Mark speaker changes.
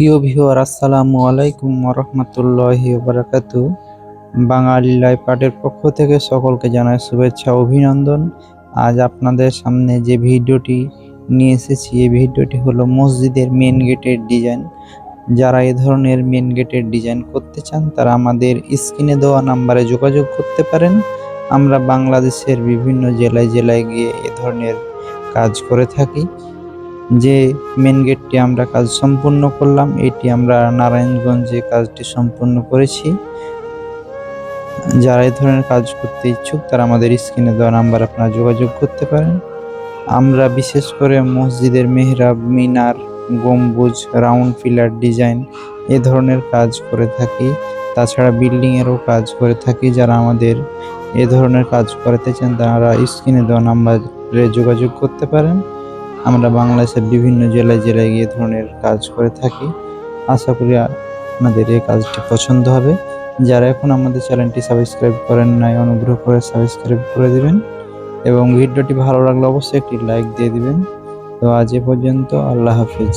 Speaker 1: প্রিয় ভিউয়ার, আসসালামু আলাইকুম রহমতুল্লাহি বারাকাতু বাঙালি লাইফ আর্টের পক্ষ থেকে সকলকে জানাই শুভেচ্ছা, অভিনন্দন। আজ আপনাদের সামনে যে ভিডিওটি নিয়ে এসেছি, এই ভিডিওটি হলো মসজিদের মেন গেটের ডিজাইন যারা এই ধরনের মেন গেটের ডিজাইন করতে চান, তারা আমাদের স্ক্রিনে দেওয়া নাম্বারে যোগাযোগ করতে পারেন। আমরা বাংলাদেশের বিভিন্ন জেলায় জেলায় গিয়ে এ ধরনের কাজ করে থাকি। যে মেন গেটটি আমরা কাজ সম্পূর্ণ করলাম, এটি আমরা নারায়ণগঞ্জে কাজটি সম্পূর্ণ করেছি। যারা এই ধরনের কাজ করতে ইচ্ছুক, তারা আমাদের স্ক্রিনে দেওয়া নাম্বার আপনারা যোগাযোগ করতে পারেন। আমরা বিশেষ করে মসজিদের মেহরাব, মিনার, গম্বুজ রাউন্ড পিলার ডিজাইন এ ধরনের কাজ করে থাকি। তাছাড়া বিল্ডিংয়েরও কাজ করে থাকি। যারা আমাদের এ ধরনের কাজ করাতে চান, তারা স্ক্রিনে দেওয়া নাম্বারে যোগাযোগ করতে পারেন। আমরা বাংলাদেশের বিভিন্ন জেলায় জেলায় গিয়ে ধরনের কাজ করে থাকি। আশা করি আপনাদের এই কাজটি পছন্দ হবে। যারা এখন আমাদের চ্যানেলটি সাবস্ক্রাইব করেন নাই, অনুগ্রহ করে সাবস্ক্রাইব করে দিবেন এবং ভিডিওটি ভালো লাগলে অবশ্যই একটি লাইক দিয়ে দিবেন। তো আজ এ পর্যন্ত, আল্লাহ হাফিজ।